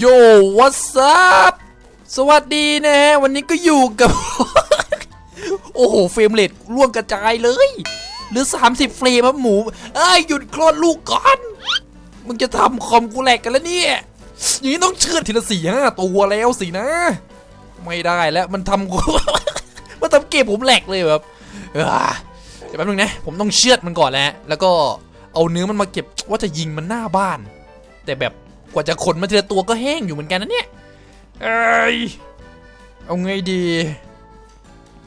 โย what's up สวัสดีนะฮะ วันนี้ก็อยู่กับ โอ้โห เฟรมเรทร่วงกระจายเลย หรือ 30 เฟรมครับหมู เอ้ย หยุดคลอดลูกก่อน มึงจะทำคอมกูแหลกกันแล้วเนี่ย อย่างนี้ต้องเชือดทีละสี่ห้าตัวแล้วสินะ ไม่ได้แล้วมันทำกู มันทำเกมผมแหลกเลยแบบเออเดี๋ยวแป๊บนึงนะ ผมต้องเชือดมันก่อนแล้ว แล้วก็เอาเนื้อมันมาเก็บว่าจะยิงมันหน้าบ้าน แต่แบบ กว่าจะขนมาทีละตัวก็แห้งอยู่เหมือนกันนะเนี่ยเอ้ยเอาไงดี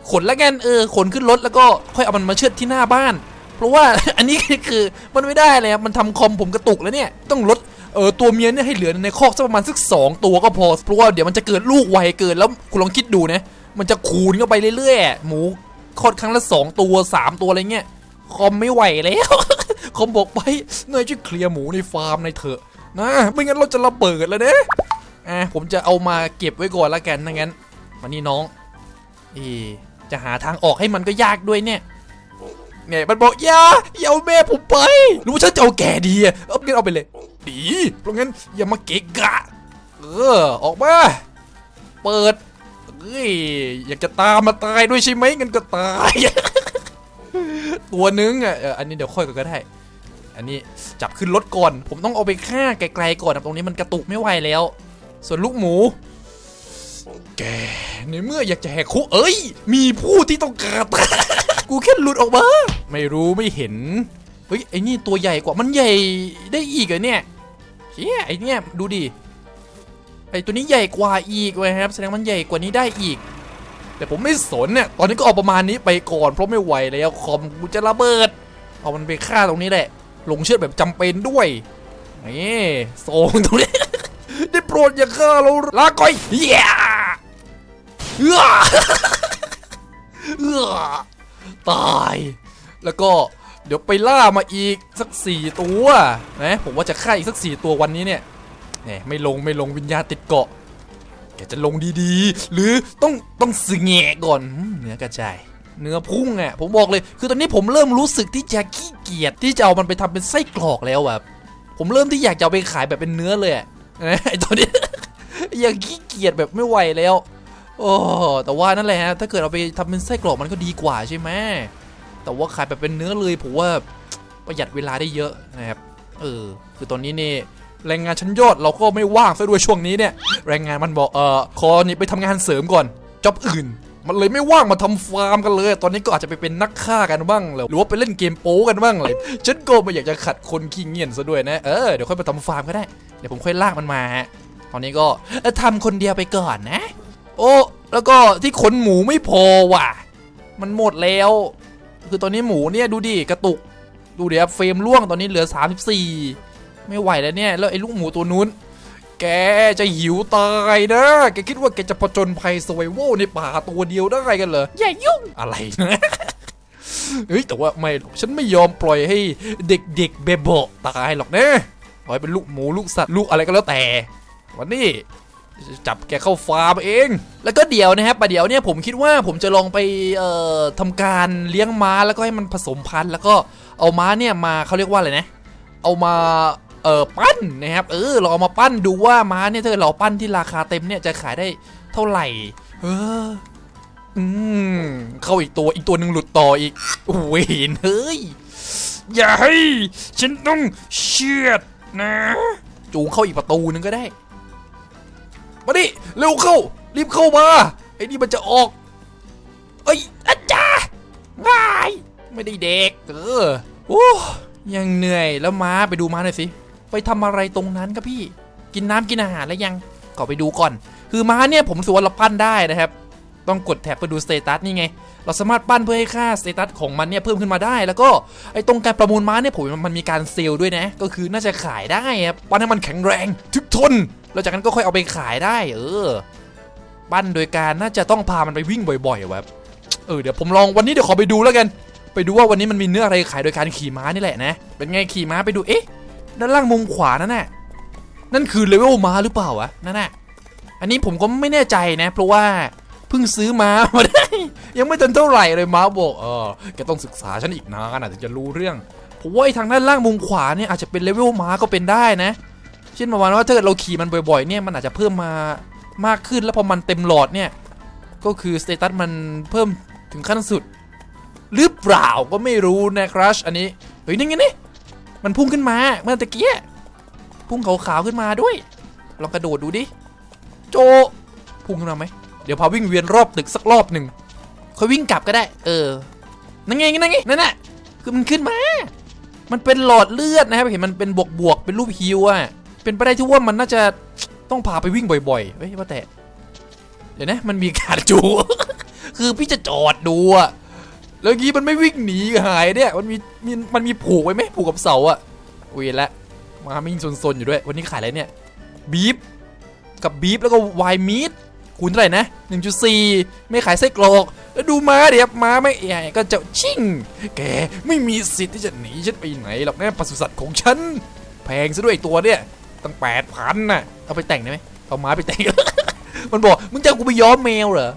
ขนแล้วกันเออขนขึ้นรถแล้วก็ค่อยเอามันมาเชือดที่หน้าบ้าน เพราะว่าอันนี้คือมันไม่ได้เลยครับมันทำคอมผมกระตุกแล้วเนี่ยต้องลดเออตัวเมียเนี่ยให้เหลือในคอกสักประมาณสักสองตัวก็พอเพราะว่าเดี๋ยวมันจะเกิดลูกไวเกินแล้วคุณลองคิดดูนะมันจะคูณเข้าไปเรื่อยๆหมูคลอดครั้งละสองตัวสามตัวอะไรเงี้ยคอมไม่ไหวแล้วคอมบอกไปนายช่วยเคลียร์หมูในฟาร์มในเถอะ นะไม่งั้นเราจะระเบิดแล้วเนี่ยอะผมจะเอามาเก็บไว้ก่อนละกันงั้นมานี่น้องเอจะหาทางออกให้มันก็ยากด้วยเนี่ยเนี่ยมันบอกอย่าอย่าเอาแม่ผมไปรู้ว่าฉันจะเอาแกดีอะเอางั้นเอาไปเลย ดีเพราะงั้นอย่ามาเกะกะ เออออกมาเปิดเฮ้ยอยากจะตามมาตายด้วยใช่ไหมงั้นก็ตาย ตัวนึงอะอันนี้เดี๋ยวค่อยก็ได้ อันนี้จับขึ้นรถก่อน ผมต้องเอาไปฆ่าไกลๆก่อนนะตรงนี้มันกระตุกไม่ไหวแล้ว ส่วนลูกหมู แกในเมื่ออยากจะแหกคุกเอ้ย มีผู้ที่ต้องการกูแค่หลุดออกมา ไม่รู้ไม่เห็น เฮ้ยไอ้นี่ตัวใหญ่กว่ามันใหญ่ได้อีกเหรอเนี่ยเชี่ยไอ้เนี่ยดูดิ ไอ้ตัวนี้ใหญ่กว่าอีกเว้ยครับ แสดงมันใหญ่กว่านี้ได้อีก แต่ผมไม่สนเนี่ย ตอนนี้ก็เอาประมาณนี้ไปก่อนเพราะไม่ไหวแล้วคอมกูจะระเบิด เอามันไปฆ่าตรงนี้แหละ ลงเชือแบบจำเป็นด้วยนี่โซงตรงนี้ได้โปรดอย่าฆ่าเราลาก่อยเหี้เอื้อเอื้อตาย แล้วก็เดี๋ยวไปล่ามาอีกสักสี่ตัวนะผมว่าจะฆ่าอีกสักสี่ตัววันนี้เนี่ยเนี่ยไม่ลงไม่ลงวิญญาติดเกาะแกจะลงดีๆ หรือต้องต้องสงแงะก่อนเนื้อกระจาย เนื้อพุ่งอะผมบอกเลย คือตอนนี้ผมเริ่มรู้สึกที่จะขี้เกียจที่จะเอามันไปทำเป็นไส้กรอกแล้วแบบผมเริ่มที่อยากจะเอาไปขายแบบเป็นเนื้อเลยนะไอตัวนี้อยากขี้เกียจแบบไม่ไหวแล้ว โอ้แต่ว่านั่นแหละฮะถ้าเกิดเอาไปทำเป็นไส้กรอกมันก็ดีกว่าใช่ไหมแต่ว่าขายแบบเป็นเนื้อเลยผมว่าประหยัดเวลาได้เยอะนะครับเออคือตอนนี้นี่แรงงานชั้นยอดเราก็ไม่ว่างซะด้วยช่วงนี้เนี่ย แรงงานมันบอกเออขอนี่ไปทำงานเสริมก่อนจ็อบอื่น มันเลยไม่ว่างมาทำฟาร์มกันเลย ตอนนี้ก็อาจจะไปเป็นนักฆ่ากันบ้างหรือว่าไปเล่นเกมโป๊กันบ้างเลยฉันก็ไม่อยากจะขัดคนขี้เงียนซะด้วยนะเออเดี๋ยวค่อยมาทำฟาร์มก็ได้เดี๋ยวผมค่อยลากมันมาฮะตอนนี้ก็เอ่อทำคนเดียวไปก่อนนะ โอ้แล้วก็ที่ขนหมูไม่พอว่ะ มันหมดแล้ว คือตอนนี้หมูเนี่ยดูดิกระตุก ดูเดี๋ยวเฟรมล่วงตอนนี้เหลือ 34 ไม่ไหวแล้วเนี่ยแล้วไอ้ลูกหมูตัวนู้น แกจะหิวตายนะ แกคิดว่าแกจะผจญภัยสไวโวในป่าตัวเดียวได้กันเหรอ อย่ายุ่ง อะไรนะเฮ้ยแต่ว่าไม่หรอกฉันไม่ยอมปล่อยให้เด็กๆเบเบะตายหรอกนะปล่อยเป็นลูกหมูลูกสัตว์ลูกอะไรก็แล้วแต่ วันนี้จับแกเข้าฟาร์มเอง แล้วก็เดี๋ยวนะครับประเดี๋ยวเนี่ยผมคิดว่าผมจะลองไปเอ่อทำการเลี้ยงม้าแล้วก็ให้มันผสมพันธุ์ แล้วก็เอาม้าเนี่ยมาเขาเรียกว่าอะไรนะ เอามา เออปั้นนะครับเออเราเอามาปั้นดูว่าม้าเนี่ยถ้าเกิดเราปั้นที่ราคาเต็มเนี่ยจะขายได้เท่าไหร่ เอออืมเข้าอีกตัวอีกตัวหนึ่งหลุดต่ออีกโอ้เห็นเฮ้ยอย่าให้ฉันต้องเชือดนะ จูงเข้าอีกประตูหนึงก็ได้ มาดิเร็วเข้า รีบเข้ามา ไอ้นี่มันจะออก เอ้ยอาจารย์ง่าย ไม่ได้เด็ก เออโอ้ยังเหนื่อยแล้วม้าไปดูม้าหน่อยสิ ไปทำอะไรตรงนั้นครับพี่ กินน้ำกินอาหารแล้วยังก็ไปดูก่อน คือม้าเนี่ยผมสวาเราปั้นได้นะครับ ต้องกดแท็บเพื่อดูสเตตัสนี่ไง เราสามารถปั้นเพื่อให้ค่าสเตตัสของมันเนี่ยเพิ่มขึ้นมาได้ แล้วก็ไอ้ตรงการประมูลม้าเนี่ยผมมันมีการเซลล์ด้วยนะ ก็คือน่าจะขายได้ครับปั้นให้มันแข็งแรง ทึกทน แล้วจากนั้นก็ค่อยเอาไปขายได้ เออ ปั้นโดยการน่าจะต้องพามันไปวิ่งบ่อยๆแบบเออเดี๋ยวผมลองวันนี้เดี๋ยวขอไปดูแล้วกัน ไปดูว่าวันนี้มันมีเนื้ออะไรขายโดยการขี่ม้านี่แหละนะ เป็นไงขี่ม้าไปดู เอ๊ะ ด้านล่างมุมขวานั่นน่ะนั่นคือเลเวลม้าหรือเปล่าวะนั่นน่ะอันนี้ผมก็ไม่แน่ใจนะ เพราะว่าเพิ่งซื้อม้ามาได้ ยังไม่ทันเท่าไหร่เลยม้าบอกเออแกต้องศึกษาฉันอีกนานะถึงจะรู้เรื่องผมว่าไอ้ทางด้านล่างมุมขวาเนี่ยอาจจะเป็นเลเวลม้าก็เป็นได้นะ เช่นประมาณว่าถ้าเกิดเราขี่มันบ่อยๆเนี่ยมันอาจจะเพิ่มมามากขึ้นแล้วพอมันเต็มหลอดเนี่ยก็คือสเตตัสมันเพิ่มถึงขั้นสุด หรือเปล่าก็ไม่รู้นะครับอันนี้เฮ้ยนี่ไงนี่ มันพุ่งขึ้นมาเมื่อตะกี้พุ่งขาวๆขึ้นมาด้วย ลองกระโดดดูดิ โจ พุ่งขึ้นมาไหม เดี๋ยวพาวิ่งเวียนรอบตึกสักรอบหนึ่งค่อยวิ่งกลับก็ได้ เออ นั่นไงนั่นไง นั่นน่ะ คือมันขึ้นมา มันเป็นหลอดเลือดนะครับ เห็นมันเป็นบวกบวกเป็นรูปฮิวอะเป็นไปได้ที่ว่ามันน่าจะต้องพาไปวิ่งบ่อยๆ เฮ้ยว่าแต่ เดี๋ยวนะ มันมีการจู คือพี่จะจอดดูอะ แล้วงี้มันไม่วิ่งหนีหายเนี่ย มันมีมีมันมีผูกไว้ไหมผูกกับเสาอะอุ้ยละมาไม่ยิงซนๆอยู่ด้วย วันนี้ขายอะไรเนี่ยบีฟกับบีฟแล้วก็ไวมีดคูณเท่าไหร่นะ 1.4 ไม่ขายไส้กรอกแล้วดูม้าเดี๋ยวม้าไม่ใหญ่ก็จะชิ่ง แกไม่มีสิทธิ์ที่จะหนีฉันไปไหนหรอกนะปศุสัตว์ของฉัน แพงซะด้วยตัวเนี่ยตั้งแปดพันน่ะ เอาไปแต่งได้ไหมเอาม้าไปแต่ง มันบอกมึงจะกูไปย้อมแมวเหรอ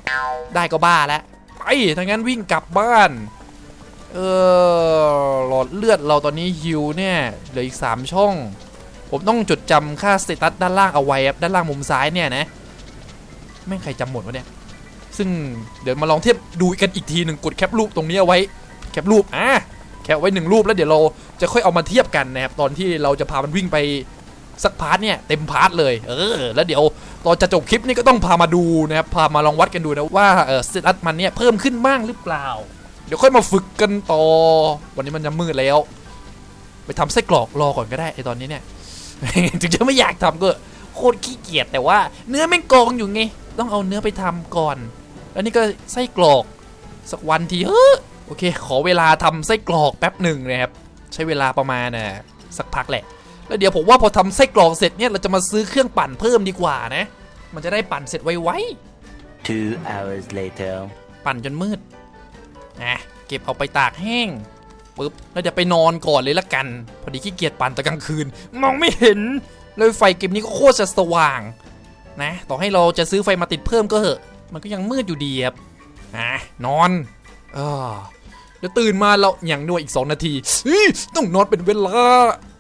ได้ก็บ้าแล้ว ถ้างั้นวิ่งกลับบ้าน เออหลอดเลือดเราตอนนี้ฮิวเนี่ยเหลืออีก 3 ช่อง ผมต้องจดจำค่าสเตตัสด้านล่างเอาไว้ครับด้านล่างมุมซ้ายเนี่ยนะไม่ใครจำหมดวะเนี่ย ซึ่งเดี๋ยวมาลองเทียบดูกันอีกทีหนึ่งกดแคปรูปตรงนี้เอาไว้แคปรูปอะแคปไว้หนึ่งรูปแล้วเดี๋ยวเราจะค่อยเอามาเทียบกันนะครับตอนที่เราจะพามันวิ่งไป สักพาร์ทเนี่ยเต็มพาร์ทเลยเออแล้วเดี๋ยวตอนจะจบคลิปนี่ก็ต้องพามาดูนะครับพามาลองวัดกันดูนะว่าเออสเตตัสมันเนี่ยเพิ่มขึ้นบ้างหรือเปล่า เดี๋ยวค่อยมาฝึกกันต่อ วันนี้มันจะมืดแล้ว ไปทำไส้กรอกรอก่อนก็ได้ไอตอนนี้เนี่ยถึงจะไม่อยากทำก็โคตรขี้เกียจแต่ว่าเนื้อแม่งกองอยู่ไงต้องเอาเนื้อไปทำก่อน แล้วนี่ก็ไส้กรอกสักวันทีเฮ้อโอเค ขอเวลาทำไส้กรอกแป๊บหนึ่งนะครับ ใช้เวลาประมาณน่ะสักพักแหละ แล้วเดี๋ยวผมว่าพอทำไส้กรอกเสร็จเนี่ยเราจะมาซื้อเครื่องปั่นเพิ่มดีกว่านะ มันจะได้ปั่นเสร็จไวๆ Two hours later. ปั่นจนมืดนะเก็บเอาไปตากแห้งปุ๊บแล้วเดี๋ยวไปนอนก่อนเลยละกัน พอดีขี้เกียจปั่นตอนกลางคืน มองไม่เห็นเลยไฟเกมนี้ก็โคตรจะสว่างนะต่อให้เราจะซื้อไฟมาติดเพิ่มก็เหอะ มันก็ยังมืดอยู่ดีครับอะนอนเออเดี๋ยวตื่นมาเราอย่างนวยอีก 2 นาทีเฮ้ยต้องนอนเป็นเวลา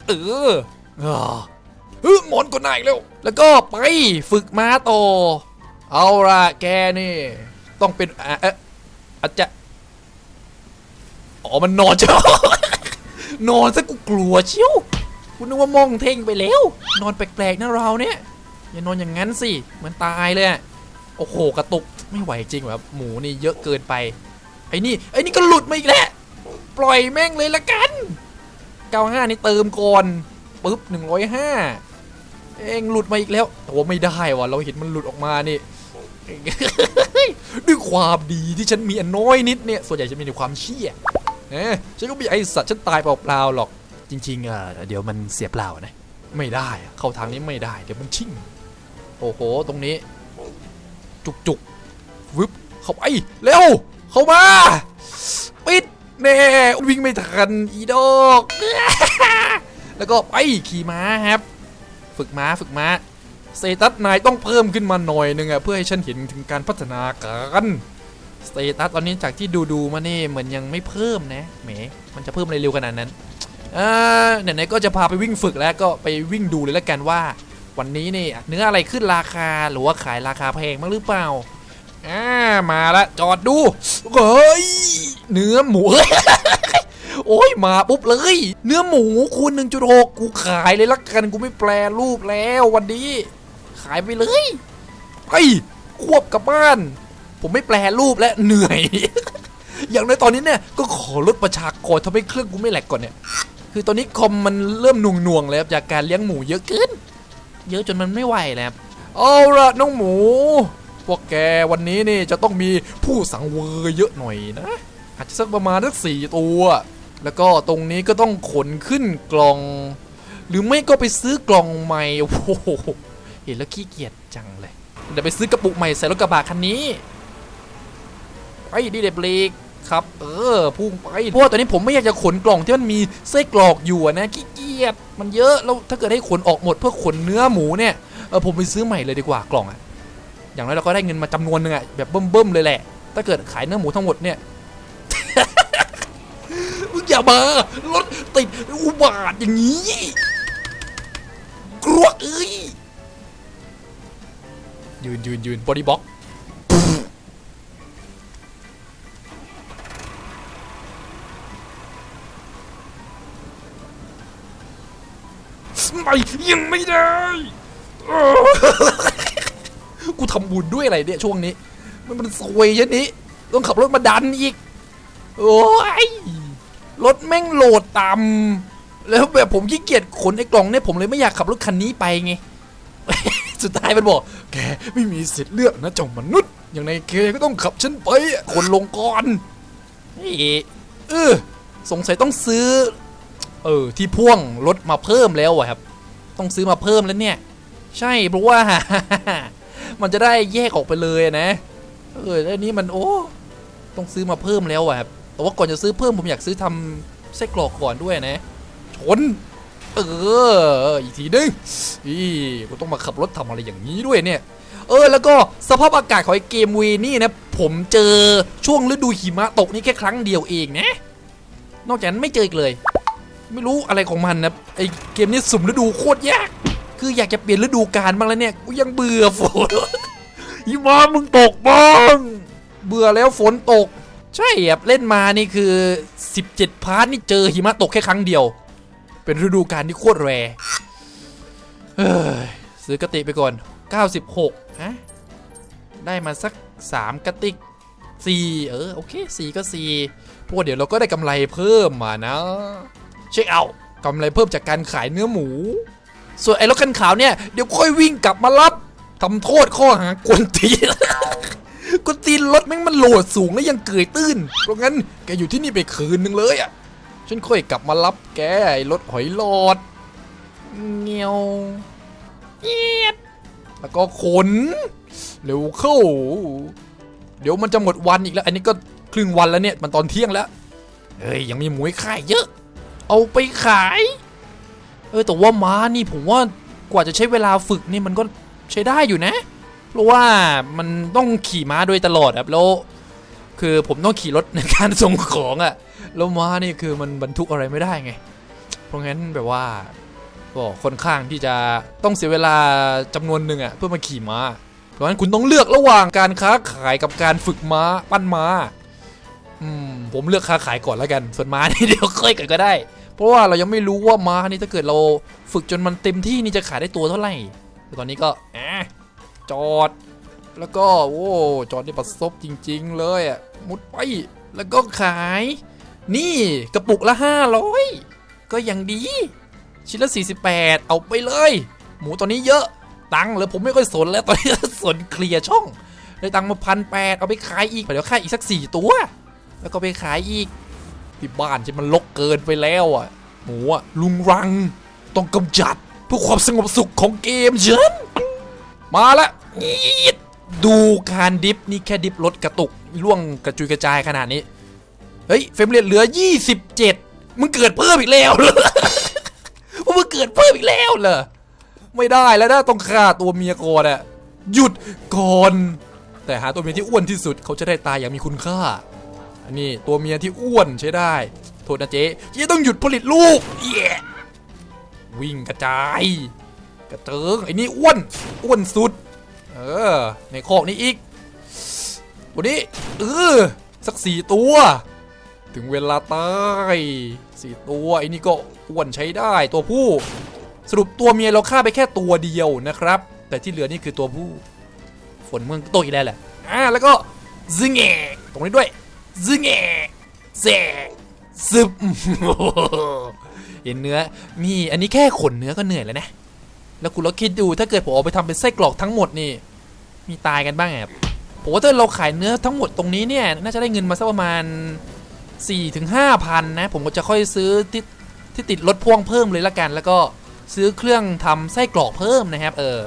เออ เออเฮ้ยหมอนก็นายแล้ว แล้วก็ไปฝึกม้าโตอเอาละแกนี่ ต้องเป็นอะเอ๊ะอาจจะอ๋อมันนอนเจ้านอนซะกูกลัวเชียวกูนึกว่ามองเท่งไปแล้ว นอนแปลกๆนะเราเนี่ย อย่านอนอย่างนั้นสิเหมือนตายเลยอะโอ้โหกระตุกไม่ไหวจริงแบบหมูนี่เยอะเกินไป ไอ้นี่ไอ้นี่ก็หลุดมาอีกแล้ว ปล่อยแม่งเลยละกัน95นี่เติมก่อน ปึ๊บ105 เองหลุดมาอีกแล้วแต่ว่าไม่ได้ว่ะเราเห็นมันหลุดออกมานี่ด้วยความดีที่ฉันมีอันน้อยนิดเนี่ย ส่วนใหญ่จะมีในความเชี่ยเอ๊ะฉันก็มีไอสัตว์ฉันตายเปล่าๆหรอก จริงๆอะเดี๋ยวมันเสียเปล่านะ ไม่ได้อะเข้าทางนี้ไม่ได้ เดี๋ยวมันชิ่ง โอ้โห ตรงนี้ จุกจุกๆวึบเข้าไปเร็ว เข้ามา ปิดแน่วิ่งไม่ทันอีดอก แล้วก็ไปขี่ม้าครับ ฝึกม้าฝึกม้าสเตตัสนายต้องเพิ่มขึ้นมาหน่อยนึงอะเพื่อให้ฉันเห็นถึงการพัฒนาการสเตตัสตอนนี้จากที่ดูดูๆมานี่เหมือนยังไม่เพิ่มนะแหมมันจะเพิ่มอะไรเร็วขนาดนั้นอ่าไหนๆก็จะพาไปวิ่งฝึกแล้วก็ไปวิ่งดูเลยแล้วกันว่า วันนี้นี่เนื้ออะไรขึ้นราคาหรือว่าขายราคาแพงมากหรือเปล่าอ่ามาละจอดดูเฮ้ยเนื้อหมู โอ้ยมาปุ๊บเลย เนื้อหมูคูณ1.6 กูขายเลยละกันกูไม่แปลรูปแล้ววันนี้ ขายไปเลยไปควบกลับบ้าน ผมไม่แปลรูปและเหนื่อย อย่างในตอนนี้เนี่ยก็ขอลดประชากรทำให้เครื่องกูไม่แหลกก่อนเนี่ยคือตอนนี้คอมมันเริ่มหน่วงหน่วงๆแล้วจากการเลี้ยงหมูเยอะเกินเยอะจนมันไม่ไหวแล้วเอาละน้องหมู พวกแกวันนี้นี่จะต้องมีผู้สังเวยเยอะหน่อยนะ อาจจะสักประมาณสักสี่ตัว แล้วก็ตรงนี้ก็ต้องขนขึ้นกล่อง หรือไม่ก็ไปซื้อกล่องใหม่โอ้โหเห็นแล้วขี้เกียจจังเลยเดี๋ยวไปซื้อกระปุกใหม่ใส่รถกระบะคันนี้ไปดีเดบรกครับ เออพุ่งไปเพราะว่าตอนนี้ผมไม่อยากจะขนกล่องที่มันมีไส้กรอกอยู่นะขี้เกียจมันเยอะแล้วถ้าเกิดให้ขนออกหมดเพื่อขนเนื้อหมูเนี่ยเออผมไปซื้อใหม่เลยดีกว่ากล่องอะอย่างน้อยเราก็ได้เงินมาจำนวนหนึ่งอะแบบเบิ่มๆเลยแหละ ถ้าเกิดขายเนื้อหมูทั้งหมดเนี่ย มึงอย่ามารถติดอุบาทอย่างนี้กรูวกเอ้ยยืนยืนยืนบอดี้บ็อกไม่ยังไม่ได้เออกูทำบุญด้วยอะไรเนี่ยช่วงนี้ มันมันซวยชนี้ ต้องขับรถมาดันอีก โอ้ย รถแม่งโหลดต่ำแล้วแบบผมขี้เกียจขนไอ้กล่องเนี่ยผมเลยไม่อยากขับรถคันนี้ไปไง สุดท้ายมันบอก แกไม่มีสิทธิ์เลือกนะเจ้ามนุษย์ อย่างในเคก็ต้องขับฉันไปคนลงก่อนเออสงสัยต้องซื้อ เออ ที่พ่วงรถมาเพิ่มแล้วอะครับ ต้องซื้อมาเพิ่มแล้วเนี่ย ใช่เพราะว่า มันจะได้แยกออกไปเลยนะ เออแล้วนี้มันโอ้ ต้องซื้อมาเพิ่มแล้วอะครับ แต่ว่าก่อนจะซื้อเพิ่มผมอยากซื้อทำไส้กรอกก่อนด้วยนะ ชน เออ อีกทีนึงอีกูต้องมาขับรถทำอะไรอย่างนี้ด้วยเนี่ย เออ แล้วก็สภาพอากาศของไอเกมวีนี่นะ ผมเจอช่วงฤดูหิมะตกนี่แค่ครั้งเดียวเองนะ นอกจากนั้นไม่เจออีกเลย ไม่รู้อะไรของมันนะไอเกมนี้สุ่มฤดูโคตรยาก คืออยากจะเปลี่ยนฤดูกาลบ้างแล้วเนี่ย กูยังเบื่อฝนหิมะมึงตกบ้าง เบื่อแล้วฝนตก ใช่ครับเล่นมานี่คือ 17 พาร์ทนี่เจอหิมะตกแค่ครั้งเดียว เป็นฤดูกาลที่โคตรแรร์เฮ้ยซื้อกติไปก่อน 96ฮะได้มาสัก 3 กติก4เออ โอเค 4 ก็ 4 พวกเดี๋ยวเราก็ได้กำไรเพิ่มมานะ เช็คเอาท์กำไรเพิ่มจากการขายเนื้อหมู ส่วนไอ้รถคันขาวเนี่ย เดี๋ยวค่อยวิ่งกลับมารับทำโทษข้อหากวนตีน กวนตีนรถแม่งมันโหลดสูงแล้วยังเกยตื้น เพราะงั้นแกอยู่ที่นี่ไปคืนนึงเลยอะ ฉันค่อยกลับมารับแกไอ้รถหอยหลอด เงียวเอียดแล้วก็ขน เร็วเข้า เดี๋ยวมันจะหมดวันอีกแล้ว อันนี้ก็ครึ่งวันแล้วเนี่ย มันตอนเที่ยงแล้ว เฮ้ย ยังมีหมูให้ขายเยอะ เอาไปขาย เออแต่ว่าม้านี่ผมว่ากว่าจะใช้เวลาฝึกนี่มันก็ใช้ได้อยู่นะ เพราะว่ามันต้องขี่ม้าโดยตลอดครับแล้วคือผมต้องขี่รถในการส่งของอะ่ะแล้วม้านี่คือมันบรรทุกอะไรไม่ได้ไง เพราะงั้นแบบว่าก็ค่อนข้างที่จะต้องเสียเวลาจำนวนหนึ่งอะ่ะเพื่อมาขี่ม้า เพราะงั้นคุณต้องเลือกระหว่างการค้าขายกับการฝึกม้าปั้นม้าอืมผมเลือกค้าขายก่อนแล้วกัน ส่วนม้านี่เดี๋ยวค่อยกันก็ได้ เพราะว่าเรายังไม่รู้ว่าม้านี่ถ้าเกิดเราฝึกจนมันเต็มที่นี่จะขายได้ตัวเท่าไหร่แต่ตอนนี้ก็แอะ จอด แล้วก็โอ้จอดได้ประสบจริง ๆ เลยอะมุดไปแล้วก็ขาย นี่กระปุกละ 500 ก็ยังดี ชิ้นละ 48 เอาไปเลย หมูตัวนี้เยอะ ตังเลยผมไม่ค่อยสนแล้วตอนนี้สนเคลียร์ช่องได้ตังมาพันแปดเอาไปขายอีกเดี๋ยวขายอีกสักสี่ตัว แล้วก็ไปขายอีกที่บ้านฉันมันลกเกินไปแล้วอะหมูอะลุงรังต้องกำจัดเพื่อความสงบสุขของเกมฉัน มาละดูการดิฟนี่แค่ดิฟรถกระตุกล่วงกระจุยกระจายขนาดนี้ เฮ้ยเฟมเรทเหลือ 27 มึงเกิดเพิ่มอีกแล้วเหรอว่ามึงเกิดเพิ่มอีกแล้วเหรอไม่ได้แล้วนะต้องฆ่าตัวเมียก่อนอะหยุดก่อน แต่หาตัวเมียที่อ้วนที่สุดเขาจะได้ตายอย่างมีคุณค่า อันนี้ตัวเมียที่อ้วนใช้ได้ โทษนะเจ๊เจ๊ต้องหยุดผลิตลูกเย้วิ่งกระจาย กระเจิงไอ้นี่อ้วนอ้วนสุด เออในคอกนี้อีกตัวนี้เออสักสี่ตัว ถึงเวลาตายสี่ตัวไอ้นี่ก็อ้วนใช้ได้ตัวผู้ สรุปตัวเมียเราฆ่าไปแค่ตัวเดียวนะครับ แต่ที่เหลือนี่คือตัวผู้ ฝนเมืองโตอีกแล้วแหละอ่าแล้วก็ซึงเงตรงนี้ด้วยซึงเงแซซึบเห็นเนื้อมีอันนี้แค่ขนเนื้อก็เหนื่อยแล้วนะ แล้วคุณลองคิดดูถ้าเกิดผมเอาไปทำเป็นไส้กรอกทั้งหมดนี่ มีตายกันบ้างไงครับผมว่าถ้าเราขายเนื้อทั้งหมดตรงนี้เนี่ย น่าจะได้เงินมาสักประมาณ4-5ถึงพันนะ ผมก็จะค่อยซื้อที่ที่ติดรถพ่วงเพิ่มเลยละกัน แล้วก็ซื้อเครื่องทำไส้กรอกเพิ่มนะครับ เออ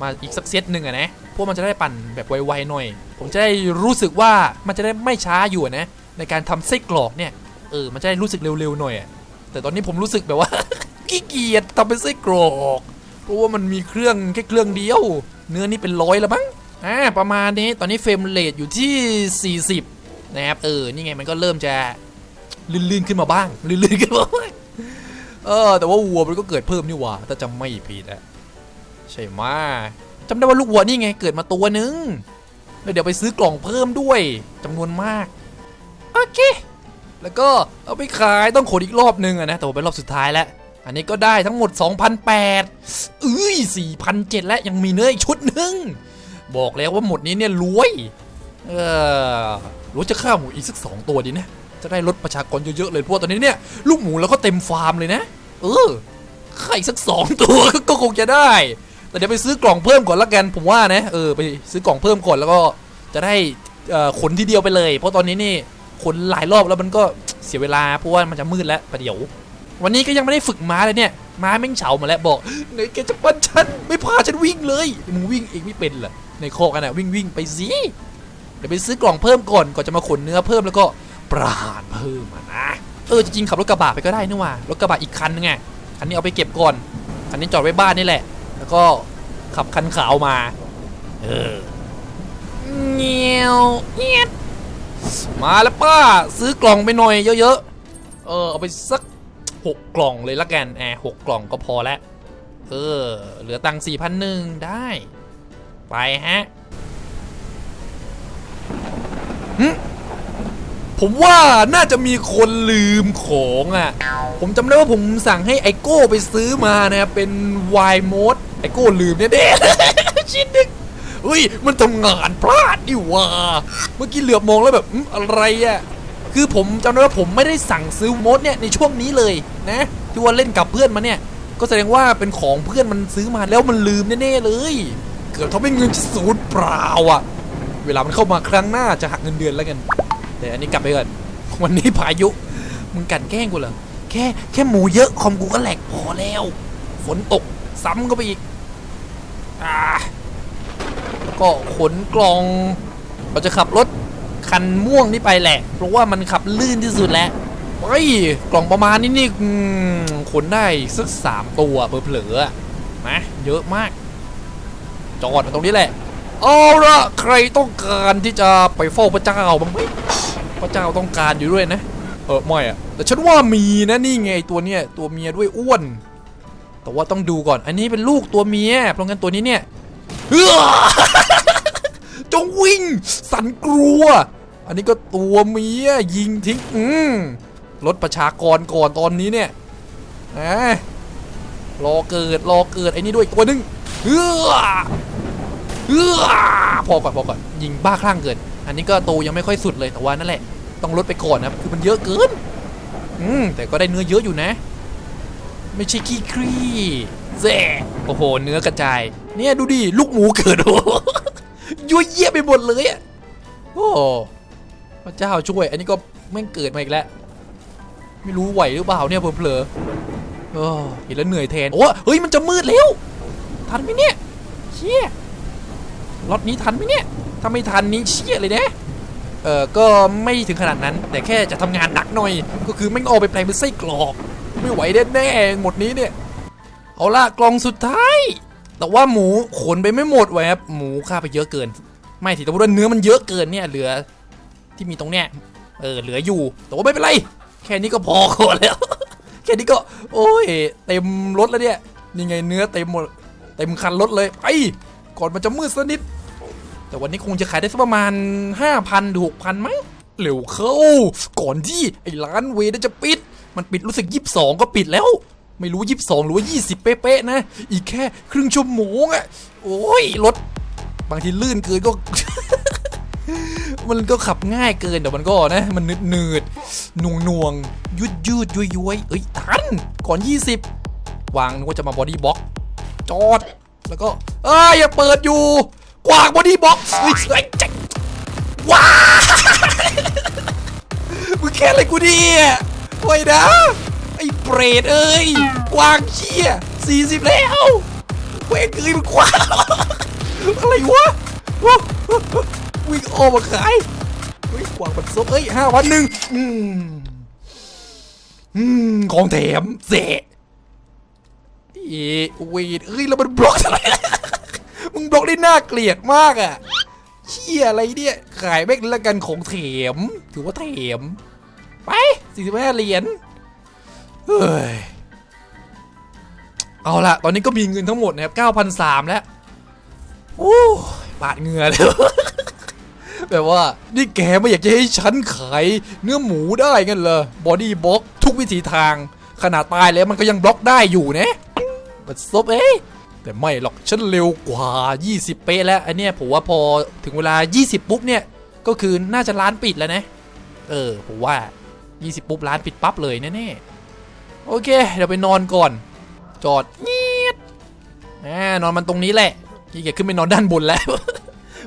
มาอีกสักเซตหนึ่งอะนะ พวกมันจะได้ปั่นแบบไวๆหน่อย ผมจะได้รู้สึกว่ามันจะได้ไม่ช้าอยู่นะ ในการทำไส้กรอกเนี่ย เออ มันจะได้รู้สึกเร็วๆหน่อยอแต่ตอนนี้ผมรู้สึกแบบว่าขี้เกียจทำเป็นไส้กรอก เพราะว่ามันมีเครื่องแค่เครื่องเดียว เนื้อนี่เป็นร้อยแล้วมั้งอ่าประมาณนี้ตอนนี้เฟรมเรทอยู่ที่ 40 นะครับเออนี่ไงมันก็เริ่มจะลื่นๆขึ้นมาบ้างลื่นๆขึ้นมาบ้างเออแต่ว่าวัวมันก็เกิดเพิ่มนี่หว่าถ้าจำไม่ผิดอะใช่มาจำได้ว่าลูกวัวนี่ไงเกิดมาตัวนึงแล้วเดี๋ยวไปซื้อกล่องเพิ่มด้วยจำนวนมากโอเคแล้วก็เอาไปขายต้องขนอีกรอบนึงอะนะแต่ว่าเป็นรอบสุดท้ายแล้ว อันนี้ก็ได้ทั้งหมด 2,008เอ้ย4,007 แล้วยังมีเนื้ออีกชุดหนึ่ง บอกแล้วว่าหมดนี้เนี่ยรวย เออรู้จะฆ่าหมูอีกสักสองตัวดีนะ จะได้ลดประชากรเยอะๆเลยเพราะว่าตอนนี้เนี่ย ลูกหมูแล้วก็เต็มฟาร์มเลยนะ เออฆ่าอีกสักสองตัวก็คงจะได้ แต่เดี๋ยวไปซื้อกล่องเพิ่มก่อนละกันผมว่านะเออไปซื้อกล่องเพิ่มก่อนแล้วก็จะได้ขนทีเดียวไปเลย เพราะตอนนี้นี่ขนหลายรอบแล้วมันก็เสียเวลาเพราะว่ามันจะมืดแล้วประเดี๋ยว วันนี้ก็ยังไม่ได้ฝึกม้าเลยเนี่ยม้าแม่งเฉาหมาแล้วบอกไหนแกจะปั้นฉันไม่พาฉันวิ่งเลยมึงวิ่งเองไม่เป็นเหรอในคอกันอะวิ่งวิ่งไปสิเดี๋ยวไปซื้อกล่องเพิ่มก่อนก่อนจะมาขนเนื้อเพิ่มแล้วก็ปราณเพิ่มอะนะเออจริงๆขับรถกระบะไปก็ได้นี่ว่ารถกระบะอีกคันนึงไงคันนี้เอาไปเก็บก่อนคันนี้จอดไว้บ้านนี่แหละ แล้วก็ขับคันขาวมาเออเงี้ยวเงี้ยมาแล้วป้าซื้อกล่องไปหน่อยเยอะๆเออเอาไปสัก หกกล่องเลยละกันแอร์หกกล่องก็พอแล้วเออ เหลือตังค์สี่พันหนึ่งได้ ไปฮะผมว่าน่าจะมีคนลืมของอะ ผมจำได้ว่าผมสั่งให้ไอโก้ไปซื้อมานะครับเป็นไวโมดไอโก้ลืมเนี่ยเด้ชิ้นนึงเฮ้ย มันทำงานพลาดดิว่า เมื่อกี้เหลือบมองแล้วแบบอืมอะไรอะ คือผมจำได้ว่าผมไม่ได้สั่งซื้อมดเนี่ยในช่วงนี้เลยนะที่ว่าเล่นกับเพื่อนมาเนี่ย ก็แสดงว่าเป็นของเพื่อนมันซื้อมาแล้วมันลืมแน่ๆเลย เกือบทำให้เงินจะสูญเปล่าอะ เวลามันเข้ามาครั้งหน้าจะหักเงินเดือนแล้วกัน แต่อันนี้กลับไปก่อนวันนี้พายุมึงกันแกล้งกูเหรอแค่แค่หมูเยอะคอมกูก็แหลกพอแล้ว ฝนตกซ้ำก็ไปอีกอ่าก็ขนกล่องเราจะขับรถ คันม่วงนี่ไปแหละ เพราะว่ามันขับลื่นที่สุดแล้วเฮ้ยกล่องประมาณนี้นี่ขนได้สักสามตัวเผลอๆอะนะเยอะมาก จอดตรงนี้แหละเอาละใครต้องการที่จะไปเฝ้าพระเจ้าบ้างไหมพระเจ้าต้องการอยู่ด้วยนะ เออไม่อะแต่ฉันว่ามีนะนี่ไงตัวเนี้ยตัวเมียด้วยอ้วน แต่ว่าต้องดูก่อน อันนี้เป็นลูกตัวเมียเพราะงั้นตัวนี้เนี่ยเฮ้อจงวิ่ง สันกลัว อันนี้ก็ตัวเมียยิงทิ้งอืมลดประชากรก่อนตอนนี้เนี่ยนะรอเกิดรอเกิดไอ้นี่ด้วยตัวหนึงเฮ้อเฮ้อพอก่อนพอก่อนยิงบ้าคลั่งเกิน อันนี้ก็โตยังไม่ค่อยสุดเลยแต่ว่านั่นแหละ ต้องลดไปก่อนนะคือมันเยอะเกิน อืมแต่ก็ได้เนื้อเยอะอยู่นะ ไม่ใช่ขี้ครีแซ่โอ้โห เนื้อกระจาย เนี่ยดูดิลูกหมูเกิดโอ้โหยั่วเยี่ยไปหมดเลยอะโอ้ พระเจ้าช่วย อันนี้ก็แม่งเกิดมาอีกแล้ว ไม่รู้ไหวหรือเปล่าเนี่ยเผลอเออเห็นแล้วเหนื่อยแทน โอ้เฮ้ยมันจะมืดแล้ว ทันไหมเนี่ยเชี่ยรถนี้ทันไหมเนี่ยถ้าไม่ทันนี้เชี่ยเลยนะเออก็ไม่ถึงขนาดนั้น แต่แค่จะทำงานหนักหน่อย ก็คือแม่งเอาไปแปลงเป็นไส้กรอก ไม่ไหวแน่ๆหมดนี้เนี่ย เอาล่ะกล่องสุดท้าย แต่ว่าหมูขนไปไม่หมดเว้ครับหมูฆ่าไปเยอะเกิน ไม่สิแต่ว่าเนื้อมันเยอะเกินเนี่ยเหลือ ที่มีตรงเนี้ยเออเหลืออยู่แต่ว่าไม่เป็นไร แค่นี้ก็พอก่อนแล้ว แค่นี้ก็ โอ้ยเต็มรถแล้วเนี่ยนี่ไงเนื้อเต็มหมดเต็มคันรถเลยไปก่อนมันจะมืดสักนิด แต่วันนี้คงจะขายได้สักประมาณ 5,000ถึง6,000มั้งเร็วเข้า ก่อนที่ไอ้ร้านเวจะปิด มันปิดรู้สึก 22 ก็ปิดแล้ว ไม่รู้ 22 หรือว่า 20 เป๊ะๆนะ อีกแค่ครึ่งชั่วโมงอะโอ้ยรถบางทีลื่นเกินก็ มันก็ขับง่ายเกินแต่มันก็นะ มันนืดนืดหน่วงหน่วงยุดยุดยุยยุยเอ้ยทันก่อน 20 วางนึกว่าจะมาบอดี้บล็อกจอด แล้วก็เอ้ยอย่าเปิดอยู่ กวางบอดี้บล็อกเฮ้ยเจ๊ะว้ามึงแค่อะไรกูเนี่ยโอ้ยนะ ไอ้เปรตเอ้ย กวางเชี่ยสี่สิบแล้วเว้ยเอ้ยมันกวางอะไรวะ วิ่งออกมาขายเฮ้ยกวางปัดซบเอ้ยห้าวันหนึ่งอืมอืมของแถมเสะเอ้ยเวยเอ้ยแล้วมันบล็อกอะไรมึงบล็อกได้น่าเกลียดมากอะเชี่ยอะไรเนี่ยขายแม่งละกันของเถมถือว่าเถมไป45เหรียญเฮ้ยเอาละตอนนี้ก็มีเงินทั้งหมดนะครับ9,003แล้วโอ้ยปาดเงือเลย แบบว่านี่แกไม่อยากจะให้ฉันขายเนื้อหมูได้กันเหรอบอดี้บล็อกทุกวิถีทาง ขนาดตายแล้วมันก็ยังบล็อกได้อยู่นะบัดซบเอ้แต่ไม่หรอกฉันเร็วกว่า 20 เป๊ะแล้ว อันเนี้ยผมว่าพอถึงเวลา 20 ปุ๊บเนี่ย ก็คือน่าจะร้านปิดแล้วนะ เออผมว่า 20 ปุ๊บร้านปิดปั๊บเลยแน่ๆโอเค เดี๋ยวไปนอนก่อน จอดเงียดอ่านอนมันตรงนี้แหละขี้เกียจขึ้นไปนอนด้านบนแล้ว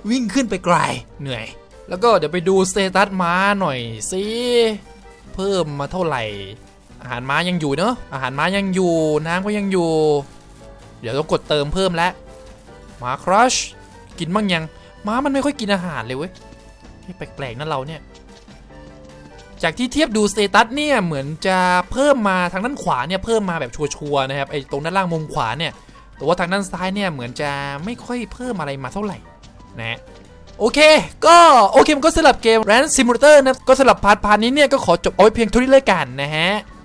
วิ่งขึ้นไปไกลเหนื่อย แล้วก็เดี๋ยวไปดูสเตตัสม้าหน่อยสิเพิ่มมาเท่าไหร่ อาหารม้ายังอยู่เนอะอาหารม้ายังอยู่น้ำก็ยังอยู่ เดี๋ยวต้องกดเติมเพิ่มแล้วม้าครัชกินบ้างยังม้ามันไม่ค่อยกินอาหารเลยเว้ยแปลกๆนะเราเนี่ยจากที่เทียบดูสเตตัสเนี่ยเหมือนจะเพิ่มมาทางด้านขวาเนี่ยเพิ่มมาแบบชัวร์ๆนะครับไอ้ตรงด้านล่างมุมขวาเนี่ยแต่ว่าทางด้านซ้ายเนี่ยเหมือนจะไม่ค่อยเพิ่มอะไรมาเท่าไหร่ นะโอเค ก็โอเคมันก็สลับเกมแรนซิมูเลเตอร์นะ ก็สลับพาร์ทพาร์ทนี้เนี่ย ก็ขอจบเอาไว้เพียงเท่านี้เลยกันนะฮะ